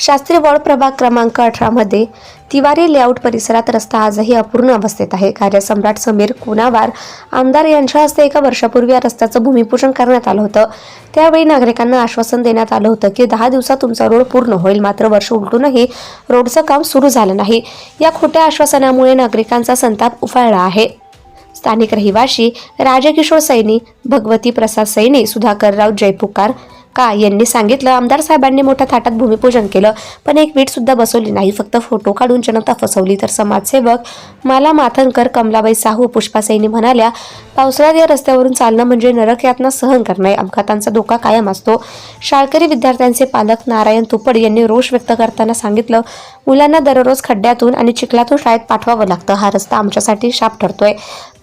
Shastri ward प्रभाग क्रमांक अठरामध्ये तिवारी लेआउट परिसरात रस्ता आजही अपूर्ण अवस्थेत आहे. कार्यसम्राट समीर कुणावार आमदार यांच्या हस्ते एका वर्षापूर्वी या रस्त्याचं भूमिपूजन करण्यात आलं होतं. त्यावेळी नागरिकांना आश्वासन देण्यात आलं होतं की दहा दिवसात तुमचा रोड पूर्ण होईल. मात्र वर्ष उलटूनही रोडचं काम सुरू झालं नाही. या खोट्या आश्वासनामुळे नागरिकांचा संताप उफाळला आहे. स्थानिक रहिवाशी राजकिशोर सैनी भगवती प्रसाद सैनी सुधाकरराव जयपुकार का? यांनी सांगितलं आमदार साहेबांनी मोठ्या थाटात भूमिपूजन केलं पण एक वीट सुद्धा बसवली नाही. फक्त फोटो काढून जनता फसवली. तर समाजसेवक माला माथनकर कमलाबाई साहू पुष्पा सैनी म्हणाल्या पावसाळ्यात या रस्त्यावरून चालणं म्हणजे नरक यातना सहन करणे. अपघातांचा धोका कायम असतो. शाळकरी विद्यार्थ्यांचे पालक नारायण तुपड यांनी रोष व्यक्त करताना सांगितलं मुलांना दररोज खड्ड्यातून आणि चिखलातून शाळेत पाठवावं लागतं. हा रस्ता आमच्यासाठी शाप ठरतोय.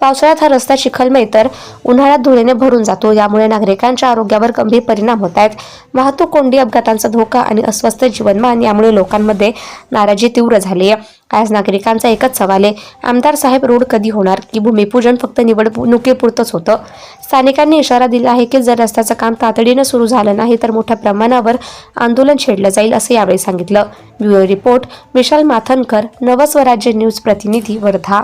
पावसाळ्यात हा रस्ता चिखलमय तर उन्हाळ्यात धुळेने भरून जातो. यामुळे नागरिकांच्या आरोग्यावर गंभीर परिणाम होत आहेत. वाहतूक कोंडी अपघातांचा धोका आणि अस्वस्थ जीवनमान यामुळे लोकांमध्ये नाराजी तीव्र झाली आहे. आज नागरिकांचा एकच सवाल आहे आमदार साहेब रोड कधी होणार? की भूमिपूजन फक्त निवडणुकीपुरतंच होतं? स्थानिकांनी इशारा दिला आहे की जर रस्त्याचं काम तातडीनं सुरू झालं नाही तर मोठ्या प्रमाणावर आंदोलन छेडलं जाईल असं यावेळी सांगितलं. Bureau report Vishal Mathankar Navswarajya news प्रतिनिधी Wardha.